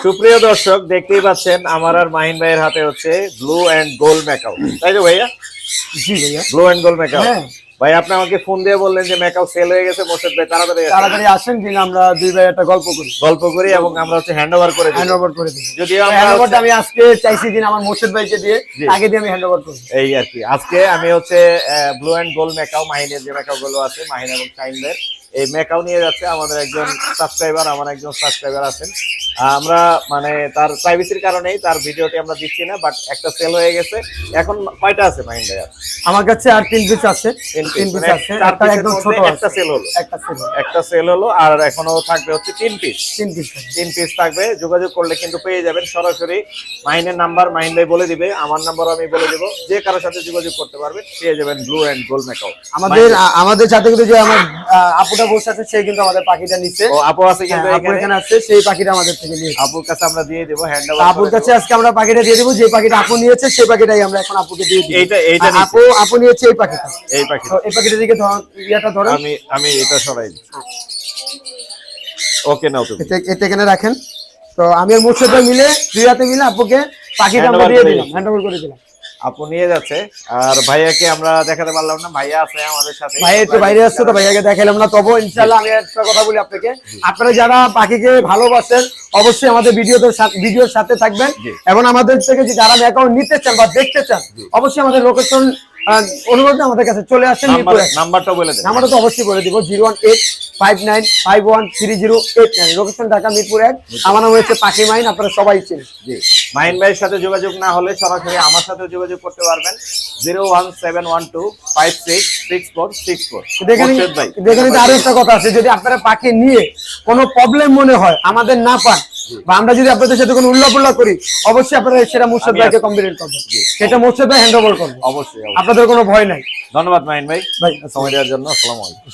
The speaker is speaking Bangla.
সুপ্রিয় দর্শক দেখতেই পাচ্ছেন আমার আর মাহিন ভাইয়ের হাতে হচ্ছে ব্লু এন্ড গোল্ড মেকআপ তাই তো ভাইয়া? জি ভাইয়া। ব্লু এন্ড গোল্ড মেকআপ হ্যাঁ। ভাই আপনি আমাকে ফোন দিয়ে বললেন যে মেকআপ সেল হয়ে গেছে মোর্শেদ ভাই তাড়াতাড়ি। তাড়াতাড়ি আসেন দিন আমরা দুই ভাই একটা গল্প করি। গল্প করি এবং আমরা হচ্ছে হ্যান্ড ওভার করে হ্যান্ড ওভার করে দিই। আমরা হ্যান্ড আমি আজকে চাইছি দিন আমার মোর্শেদ ভাইকে দিয়ে আগে দিয়ে আমি হ্যান্ড ওভার করি। এই আর কি। আজকে আমি হচ্ছে ব্লু এন্ড গোল্ড মেকআপ মাহিনের যে মেকআপগুলো আছে মাহিন এবং শাইনদের এই মেকআপ নিয়ে যাচ্ছে আমাদের একজন সাবস্ক্রাইবার আমার একজন সাবস্ক্রাইবার আছেন। আমরা মানে তার প্রাইভেসির কারণেই তার ভিডিওটি আমরা দিচ্ছি না বাট একটা সেল হয়ে গেছে। এখন কয়টা আছে মাহিন আমার কাছে আর তিন পিস আছে। তিন পিস মানে আছে। একটা একদম ছোট একটা সেল হলো। একটা সেল হলো। আর এখনও থাকবে হচ্ছে তিন পিস তিন পিস তিন পিস থাকবে। যোগাযোগ করলে কিন্তু পেয়ে যাবেন সরাসরি। মাইনের নাম্বার ভাই বলে দিবে আমার নাম্বার আমি বলে দেবো। যে কারোর সাথে যোগাযোগ করতে পারবে পেয়ে যাবেন ব্লু এন্ড গোল্ড মেকআপ আমাদের আমাদের সাথে কিন্তু যে আমার আপুটা বসে আছে সে কিন্তু আমাদের পাখিটা নিচ্ছে। ও আপু আছে কিন্তু হ্যাঁ, এখানে। আছে সেই পাখিটা আমাদের থেকে নিয়েছে। আপুর কাছে আমরা দিয়ে দেবো হ্যান্ড তা আপুর কাছে আজকে আমরা পাখিটা দিয়ে দেবো যে পাখিটা আপু নিয়েছে সেই পাখিটাই আমরা এখন আপুকে দিয়ে দিই এইটা এইটা আপু আপু নিয়েছে এই পাখিটা। এই পাখি তো এই পাখিটা দিকে ধর- ইয়াটা ধরো। আমি আমি এটা সরাই ওকে নাও তুমি। এটা এটা এখানে রাখেন। তো আমি আর মুর্শিদ মিলে দুই হাতে মিলে আপুকে পাখিটা আমরা দিয়ে দিলাম। দিই। হ্যান্ড ওভার করে দিলাম। আপু নিয়ে যাচ্ছে। আর ভাইয়াকে আমরা দেখাতে পারলাম না ভাইয়া আছে আমাদের সাথে। ভাই একটু বাইরে আসছে তো ভাইয়াকে দেখালাম না। তবু ইনশাল্লাহ আমি একটা কথা বলি আপনাকে। আপনারা যারা পাখিকে ভালোবাসেন অবশ্যই আমাদের ভিডিওতে ভিডিওর সাথে থাকবেন। এবং আমাদের থেকে যে যারা অ্যাকাউন্ট নিতে চান বা দেখতে চান অবশ্যই আমাদের লোকেশন অনুরোধে আমাদের কাছে চলে আসেন নাম্বার নাম্বারটা বলে দেন নাম্বারটা তো অবশ্যই বলে দিব zero one eight five nine five one three zero eight nine location Dhaka Mirpur এক। আমার নাম হচ্ছে পাখি মাইন আপনারা সবাই চেনেন। জি। মাহিন ভাইয়ের সাথে যোগাযোগ না হলে সরাসরি আমার সাথে যোগাযোগ করতে পারবেন। Zero one seven one two five six six four six four. দেখেন আরও একটা কথা আছে যদি আপনারা পাখি নিয়ে কোনো প্রবলেম মনে হয় আমাদের না পান বা আমরা যদি আপনাদের সাথে কোনো উল্লাপুল্লা করি অবশ্যই আপনারা সেটা মুর্শিদ ভাইকে আছি। কমপ্লেন করবেন। সেটা মুর্শিদ ভাই হ্যান্ড ওভার করবে অবশ্যই অবশ্যই। আপনাদের কোনো ভয় নাই। ধন্যবাদ মাহিন ভাই। ভাই। সময় দেওয়ার জন্য আসসালামু আলাইকুম।